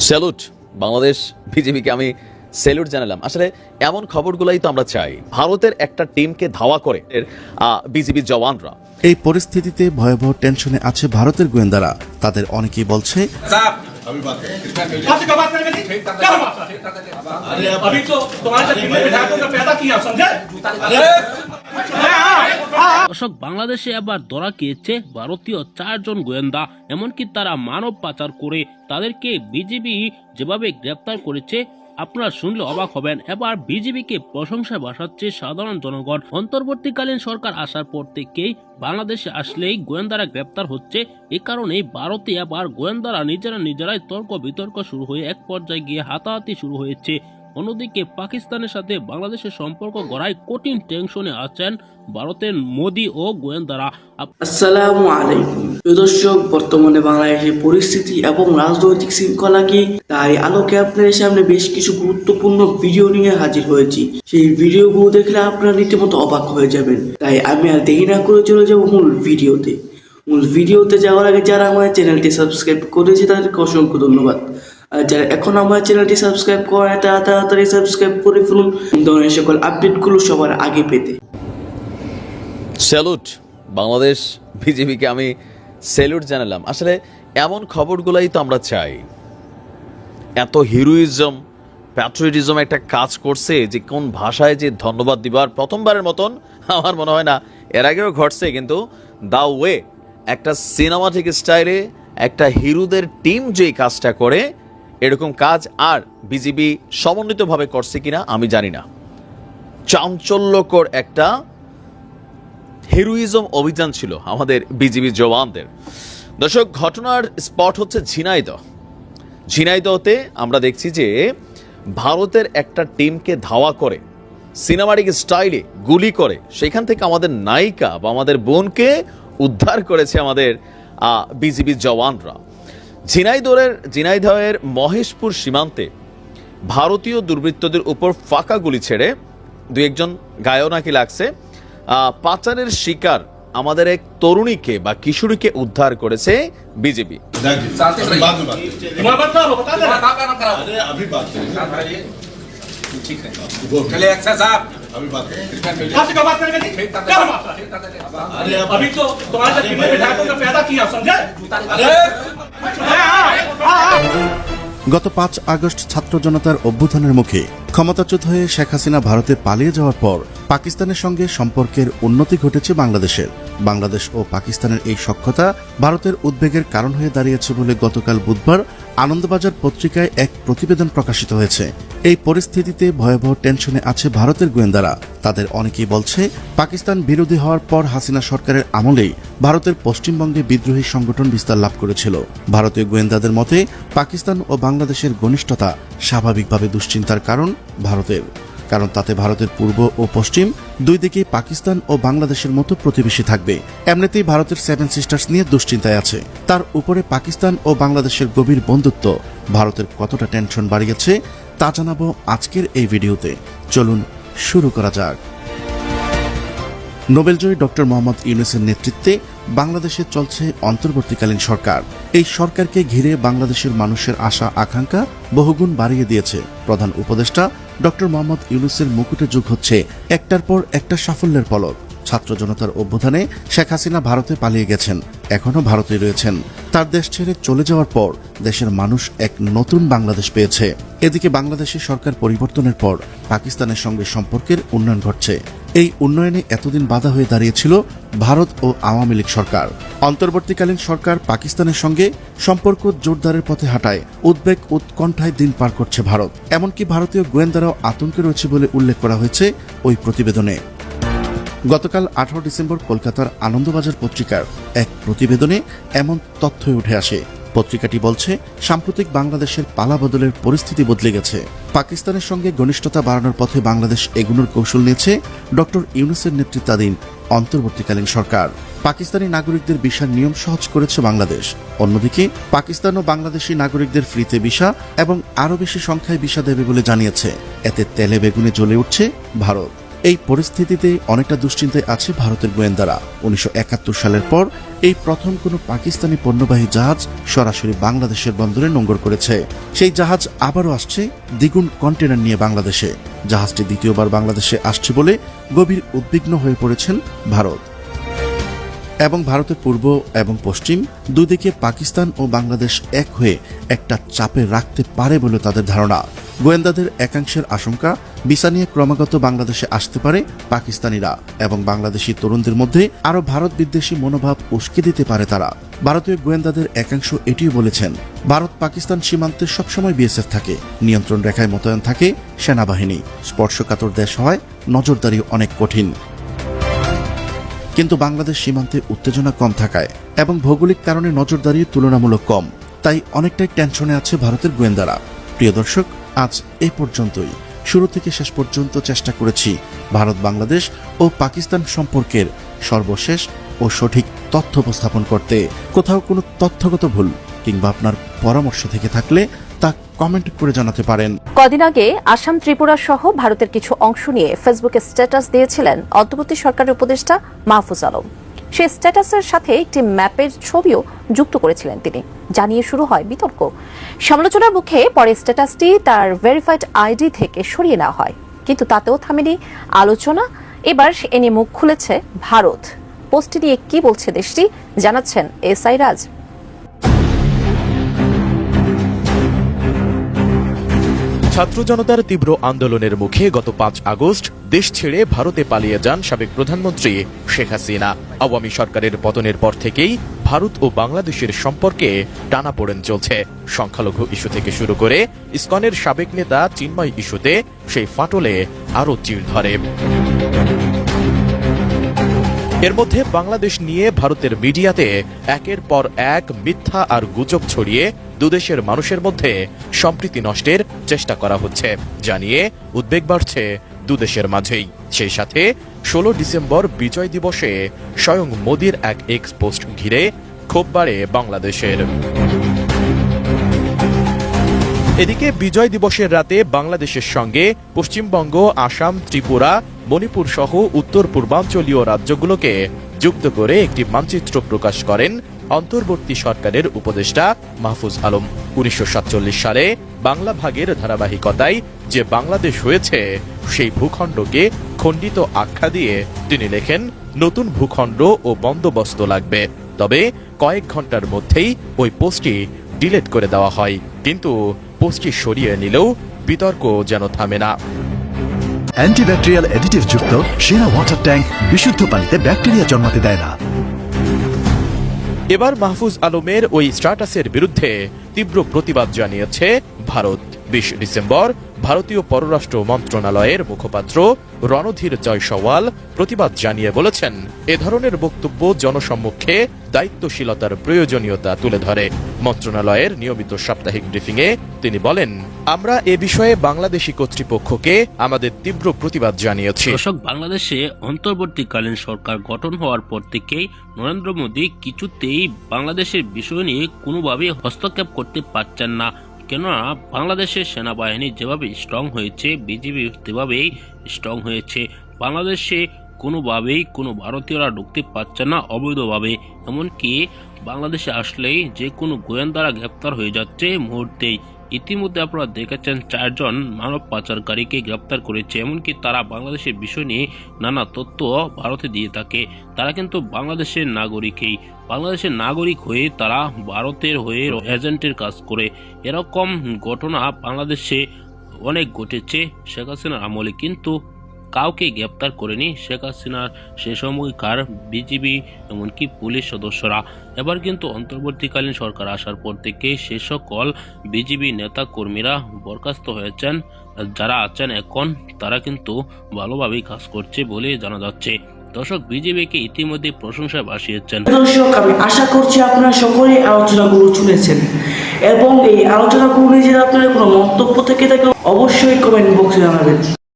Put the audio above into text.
Salute Bangladesh বিজেপিকে আমি salute জানালাম আসলে এমন খবরগুলাই তো আমরা চাই ভারতের একটা টিমকে ধাওয়া করে বিজিবি জওয়ানরা এই পরিস্থিতিতে ভয়াবহ টেনশনে আছে ভারতের গোয়েন্দারা তাদের অনেকেই বলছে আমি দর্শক, বাংলাদেশে এবার ধরা খেয়েছে ভারতীয় চারজন গোয়েন্দা। এমনকি তারা মানব পাচার করে তাদেরকে বিজিবি যেভাবে গ্রেপ্তার করেছে, আপনারা শুনলে অবাক হবেন। এবার বিজেপিকে প্রশংসা ভাসাচ্ছে সাধারণ জনগণ। অন্তর্বর্তীকালীন সরকার আসার পর থেকেই বাংলাদেশে আসলেই গোয়েন্দারা গ্রেপ্তার হচ্ছে। এ কারণে ভারতে আবার গোয়েন্দারা নিজেরা নিজেরাই তর্ক বিতর্ক শুরু হয়ে এক পর্যায়ে গিয়ে হাতাহাতি শুরু হয়েছে। অন্যদিকে পাকিস্তানের সাথে বাংলাদেশের সম্পর্ক গড়ায় কঠিন টেনশনে আছেন ভারতের মোদি ও গোয়েন্দারা। আসসালামু আলাইকুম। দর্শক, বর্তমানে বাংলাদেশের পরিস্থিতি এবং রাজনৈতিক শৃঙ্খলা কি তাই আলোকে আপনাদের সামনে বেশ কিছু গুরুত্বপূর্ণ ভিডিও নিয়ে হাজির হয়েছি। সেই ভিডিওগুলো দেখলে আপনারা রীতিমতো অবাক হয়ে যাবেন। তাই আমি আর দেরি না করে চলে যাব মূল ভিডিওতে। মূল ভিডিওতে যাওয়ার আগে যারা আমার চ্যানেলটি সাবস্ক্রাইব করেছে, তাদেরকে অসংখ্য ধন্যবাদ। যারা এখন আমার চ্যানেলটি সাবস্ক্রাইব করে তাড়াতাড়ি সাবস্ক্রাইব করে ফেলুন। ধরনের সকল আপডেটগুলো সবার আগে পেতে। স্যালুট, বাংলাদেশ বিজেপিকে আমি স্যালুট জানালাম। আসলে এমন খবরগুলাই তো আমরা চাই। এত হিরোইজম, প্যাট্রিয়টিজম একটা কাজ করছে যে কোন ভাষায় যে ধন্যবাদ দিবার প্রথমবারের মতন আমার মনে হয় না, এর আগেও ঘটছে, কিন্তু দা ওয়ে একটা সিনেমাটিক স্টাইলে একটা হিরোদের টিম যে কাজটা করে এরকম কাজ আর বিজেপি সমন্বিতভাবে করছে কিনা আমি জানি না। চাঞ্চল্যকর একটা হেরোইজম অভিযান ছিল আমাদের বিজিবি জওয়ানদের। দর্শক, ঘটনার স্পট হচ্ছে ঝিনাইদহ। ঝিনাইদহতে আমরা দেখছি যে ভারতের একটা টিমকে ধাওয়া করে সিনেমাটিক স্টাইলে গুলি করে, সেখান থেকে আমাদের নায়িকা বা আমাদের বোনকে উদ্ধার করেছে আমাদের বিজিবি জওয়ানরা। ঝিনাইদহের ঝিনাইদহের মহেশপুর সীমান্তে ভারতীয় দুর্বৃত্তদের উপর ফাঁকা গুলি ছেড়ে দুই একজন গায়েও নাকি লাগছে আহ, পাচারের শিকার আমাদের এক তরুণীকে বা কিশোরীকে উদ্ধার করেছে বিজেপি शांति से अभी रहिए बाद में बात करेंगे तुम्हारा बात करो बता दे तुम्हारा काम करना कराओ अरे अभी बात करेंगे साथ रहिए ठीक है बोल। चलिए एक्शन साहब अभी बात करेंगे कृपया मिलिए आपसे क्या बात करेंगे जी ठीक क्या बात ठीक अरे अब- अभी तो तुम्हारे साथ कितने विधायकों ने पैदा किया समझे अरे গত পাঁচ আগস্ট ছাত্র জনতার অভ্যুত্থানের মুখে ক্ষমতাচ্যুত হয়ে শেখ হাসিনা ভারতে পালিয়ে যাওয়ার পর পাকিস্তানের সঙ্গে সম্পর্কের উন্নতি ঘটেছে বাংলাদেশের বাংলাদেশ ও পাকিস্তানের এই সখ্যতা ভারতের উদ্বেগের কারণ হয়ে দাঁড়িয়েছে বলে গতকাল বুধবার আনন্দবাজার পত্রিকায় এক প্রতিবেদন প্রকাশিত হয়েছে। এই পরিস্থিতিতে ভয়াবহ টেনশনে আছে ভারতের গোয়েন্দারা। তাদের অনেকেই বলছে, পাকিস্তান বিরোধী হওয়ার পর হাসিনা সরকারের আমলেই ভারতের পশ্চিমবঙ্গে বিদ্রোহী সংগঠন বিস্তার লাভ করেছিল। ভারতীয় গোয়েন্দাদের মতে, পাকিস্তান ও বাংলাদেশের ঘনিষ্ঠতা স্বাভাবিকভাবে দুশ্চিন্তার কারণ ভারতের। কারণ তাতে ভারতের পূর্ব ও পশ্চিম, দুই দিকেই পাকিস্তান ও বাংলাদেশের মতো প্রতিবেশী থাকবে। এমনিতেই ভারতের সেভেন সিস্টার্স নিয়ে দুশ্চিন্তায় আছে। তার উপরে পাকিস্তান ও বাংলাদেশের গভীর বন্ধুত্ব। ভারতের কতটা টেনশন বাড়িয়েছে, তা জানাব আজকের এই ভিডিওতে। চলুন শুরু করা যাক। নোবেলজয়ী ডক্টর মোহাম্মদ ইউনুসের নেতৃত্বে বাংলাদেশে চলছে অন্তর্বর্তীকালীন সরকার। এই সরকারকে ঘিরে বাংলাদেশের মানুষের আশা আকাঙ্ক্ষা বহুগুণ বাড়িয়ে দিয়েছে। প্রধান উপদেষ্টা ডক্টর মোহাম্মদ ইউনুসের মুকুটে যুগ হচ্ছে একটার পর একটা সাফল্যের পলক। ছাত্র জনতার অভ্যুত্থানে শেখ হাসিনা ভারতে পালিয়ে গেছেন, এখনও ভারতে রয়েছেন। তার দেশ ছেড়ে চলে যাওয়ার পর দেশের মানুষ এক নতুন বাংলাদেশ পেয়েছে। এদিকে বাংলাদেশে সরকার পরিবর্তনের পর পাকিস্তানের সঙ্গে সম্পর্কের উন্নয়ন ঘটছে। এই উন্নয়নে এতদিন বাধা হয়ে দাঁড়িয়েছিল ভারত ও আওয়ামী লীগ সরকার। অন্তর্বর্তীকালীন সরকার পাকিস্তানের সঙ্গে সম্পর্ক জোরদারের পথে হাঁটায় উদ্বেগ উৎকণ্ঠায় দিন পার করছে ভারত। এমনকি ভারতীয় গোয়েন্দারাও আতঙ্কে রয়েছে বলে উল্লেখ করা হয়েছে ওই প্রতিবেদনে। গতকাল আঠারো ডিসেম্বর কলকাতার আনন্দবাজার পত্রিকার এক প্রতিবেদনে এমন তথ্য উঠে আসে। পত্রিকাটি বলছে, সাম্প্রতিক বাংলাদেশের পালাবদলের পরিস্থিতি বদলে গেছে। পাকিস্তানের সঙ্গে ঘনিষ্ঠতা বাড়ানোর পথে বাংলাদেশ এগুনোর কৌশল নিয়েছে ডক্টর ইউনুসের নেতৃত্বাধীন অন্তর্বর্তীকালীন সরকার। পাকিস্তানি নাগরিকদের ভিসার নিয়ম সহজ করেছে বাংলাদেশ। অন্যদিকে, পাকিস্তান ও বাংলাদেশি নাগরিকদের ফ্রিতে ভিসা এবং আরও বেশি সংখ্যায় ভিসা দেবে বলে জানিয়েছে। এতে তেলে বেগুনে জ্বলে উঠছে ভারত। এই পরিস্থিতিতে অনেকটা দুশ্চিন্তায় আছে ভারতের গোয়েন্দারা। উনিশশো একাত্তর সালের পর এই প্রথম কোনো পাকিস্তানি পণ্যবাহী জাহাজ সরাসরি বাংলাদেশের বন্দরে নোঙ্গর করেছে। সেই জাহাজ আবারও আসছে দ্বিগুণ কন্টেনার নিয়ে বাংলাদেশে। জাহাজটি দ্বিতীয়বার বাংলাদেশে আসছে বলে গভীর উদ্বিগ্ন হয়ে পড়েছেন ভারত। এবং ভারতের পূর্ব এবং পশ্চিম দুদিকে পাকিস্তান ও বাংলাদেশ এক হয়ে একটা চাপে রাখতে পারে বলে তাদের ধারণা। গোয়েন্দাদের একাংশের আশঙ্কা ভিসা নিয়ে ক্রমাগত বাংলাদেশে আসতে পারে পাকিস্তানিরা এবং বাংলাদেশি তরুণদের মধ্যে আরও ভারত বিদ্বেষী মনোভাব উস্কে দিতে পারে তারা। ভারতীয় গোয়েন্দাদের একাংশ এটিও বলেছেন, ভারত পাকিস্তান সীমান্তে সবসময় বিএসএফ থাকে, নিয়ন্ত্রণ রেখায় মোতায়েন থাকে সেনাবাহিনী। স্পর্শকাতর দেশ হয় নজরদারি অনেক কঠিন। কিন্তু বাংলাদেশ সীমান্তে উত্তেজনা কম থাকায় এবং ভৌগোলিক কারণে নজরদারি তুলনামূলক কম, তাই অনেকটাই টেনশনে আছে ভারতের গোয়েন্দারা। প্রিয় দর্শক, আজ এ পর্যন্তই। শুরু থেকে শেষ পর্যন্ত চেষ্টা করেছি। ভারত, বাংলাদেশ ও পাকিস্তান সম্পর্কের সর্বশেষ ও সঠিক তথ্য উপস্থাপন করতে। কোথাও কোনো তথ্যগত ভুল কিংবা আপনার পরামর্শ থেকে থাকলে তা কমেন্ট করে জানাতে পারেন। কদিন আগে আসাম ত্রিপুরা সহ ভারতের কিছু অংশ নিয়ে ফেসবুকে স্ট্যাটাস দিয়েছিলেন অন্তর্বর্তী সরকারের উপদেষ্টা মাহফুজ আলম। সেই স্ট্যাটাসের সাথে একটি ম্যাপের ছবিও যুক্ত করেছিলেন তিনি। জানিয়ে শুরু হয় বিতর্ক। সমালোচনার মুখে পরে স্ট্যাটাসটি তার ভেরিফাইড আইডি থেকে সরিয়ে নেওয়া হয়। কিন্তু তাতেও থামেনি আলোচনা। এবার এ নিয়ে মুখ খুলেছে ভারত। পোস্টটি নিয়ে কি বলছে দেশটি, জানাচ্ছেন এস আই রাজ। ছাত্র জনতার তীব্র আন্দোলনের মুখে গত পাঁচ আগস্ট দেশ ছেড়ে ভারতে পালিয়ে যান সাবেক প্রধানমন্ত্রী শেখ হাসিনা। আওয়ামী সরকারের পতনের পর থেকেই ভারত ও বাংলাদেশের সম্পর্কে টানাপোড়েন চলছে। সংখ্যালঘু ইস্যু থেকে শুরু করে ইসকনের সাবেক নেতা চিন্ময় ইস্যুতে সেই ফাটলে আরও চির ধরে। এর মধ্যে বাংলাদেশ নিয়ে ভারতের মিডিয়াতে একের পর এক মিথ্যা আর গুজব ছড়িয়ে দুদেশের মানুষের মধ্যে সম্প্রীতি নষ্টের চেষ্টা করা হচ্ছে। জানিয়ে উদ্বেগ বাড়ছে দুদেশের মাঝেই। সেই সাথে ষোলো ডিসেম্বর বিজয় দিবসে স্বয়ং মোদির এক এক্স পোস্ট ঘিরে ক্ষোভ বাড়ে বাংলাদেশের। এদিকে বিজয় দিবসের রাতে বাংলাদেশের সঙ্গে পশ্চিমবঙ্গ, আসাম, ত্রিপুরা, মণিপুর সহ উত্তর পূর্বাঞ্চলীয় রাজ্যগুলোকে যুক্ত করে একটি মানচিত্র প্রকাশ করেন অন্তর্বর্তী সরকারের উপদেষ্টা মাহফুজ আলম। উনিশশো সাতচল্লিশ সালে বাংলা ভাগের ধারাবাহিকতায় যে বাংলাদেশ হয়েছে, সেই ভূখণ্ডকে খণ্ডিত আখ্যা দিয়ে তিনি লেখেন, নতুন ভূখণ্ড ও বন্দোবস্ত লাগবে। তবে কয়েক ঘণ্টার মধ্যেই ওই পোস্টটি ডিলেট করে দেওয়া হয়। কিন্তু পোস্টটি সরিয়ে নিলেও বিতর্ক যেন থামে না। অ্যান্টিব্যাকটেরিয়াল অ্যাডিটিভ যুক্ত সেরা ওয়াটার ট্যাঙ্ক বিশুদ্ধ পানিতে ব্যাকটেরিয়া জন্মাতে দেয় না। এবার মাহফুজ আলমের ওই স্ট্যাটাসের বিরুদ্ধে তীব্র প্রতিবাদ জানিয়েছে ভারত বিশ ডিসেম্বর। ভারতীয় পররাষ্ট্র মন্ত্রণালয়ের মুখপাত্র রণধীর জয়সওয়াল প্রতিবাদ জানিয়ে বলেছেন, এ ধরনের বক্তব্য জনসম্মুখে দায়িত্বশীলতার প্রয়োজনীয়তা তুলে ধরে। মন্ত্রণালয়ের নিয়মিত সাপ্তাহিক ব্রিফিংয়ে তিনি বলেন, আমরা এ বিষয়ে বাংলাদেশি কর্তৃপক্ষকে আমাদের তীব্র প্রতিবাদ জানিয়েছি। দর্শক, বাংলাদেশে অন্তর্বর্তীকালীন সরকার গঠন হওয়ার পর থেকেই নরেন্দ্র মোদী কিছুতেই বাংলাদেশের বিষয় নিয়ে কোনোভাবেই হস্তক্ষেপ করতে পারছেন না। কেননা বাংলাদেশের সেনাবাহিনী যেভাবে স্ট্রং হয়েছে বিজিবি সেভাবেই স্ট্রং হয়েছে। বাংলাদেশে কোনোভাবেই কোনো ভারতীয়রা ঢুকতে পারছে না অবৈধভাবে। এমনকি বাংলাদেশে আসলেই যে কোনো গোয়েন্দারা গ্রেপ্তার হয়ে যাচ্ছে মুহূর্তেই। ইতিমধ্যে আপনারা দেখেছেন চারজন মানব পাচারকারীকে গ্রেপ্তার করেছে, এমনকি তারা বাংলাদেশের বিষয় নিয়ে নানা তথ্য ভারতে দিয়ে থাকে। তারা কিন্তু বাংলাদেশের নাগরিকই। বাংলাদেশের নাগরিক হয়ে তারা ভারতের হয়ে এজেন্টের কাজ করে। এরকম ঘটনা বাংলাদেশে অনেক ঘটেছে, শেখ হাসিনার আমলে। কিন্তু কাউকে গ্রেপ্তার করেনি শেখ হাসিনার সে সময়কার বিজিবি, এমনকি পুলিশ সদস্যরা। এবার কিন্তু অন্তর্বর্তীকালীন সরকার আসার পর থেকে সে সকল বিজিবি নেতা কর্মীরা বরখাস্ত হয়েছেন। যারা আছেন এখন, তারা কিন্তু ভালোভাবেই কাজ করছে বলে জানা যাচ্ছে। দর্শক বিজেপিকে ইতিমধ্যে প্রশংসা ভাসিয়েছেন। দর্শক, আমি আশা করছি আপনারা সকলে আলোচনাগুলো শুনেছেন এবং এই আলোচনাগুলো নিয়ে যদি আপনাদের কোনো মন্তব্য থেকে থাকে অবশ্যই কমেন্ট বক্সে জানাবেন।